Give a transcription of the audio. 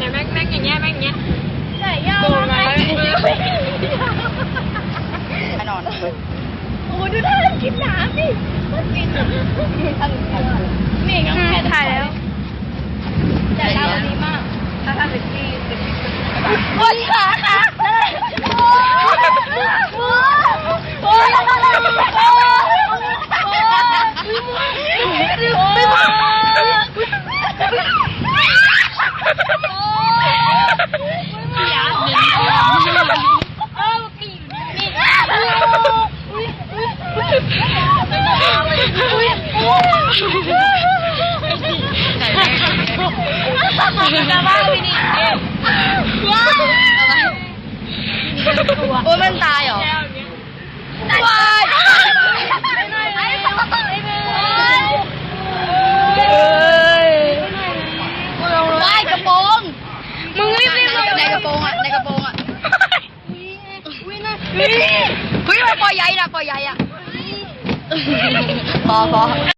เนี่ยแม็กแม็กอย่างเงี้ยแม็กอย่างเงี้ยใส่ย่อดูมาแน่นอนโอ้ดูท่ากินน้ำดิกินนี่ยังแค่ถ่ายแล้วแต่เราดีมากถ้าทำเป็นที่เป็นที่โอ้ยขาขาโอ้ยโอ้ยโอ้ยจะบ้าไปนี่ โอ้มันตายเหรอวายว่ายกระโปรงมึงรีบรีบในกระโปรงอะในกระโปรงอะเฮ้ยมันปล่อยใหญ่นะปล่อยใหญ่อะ พอพอ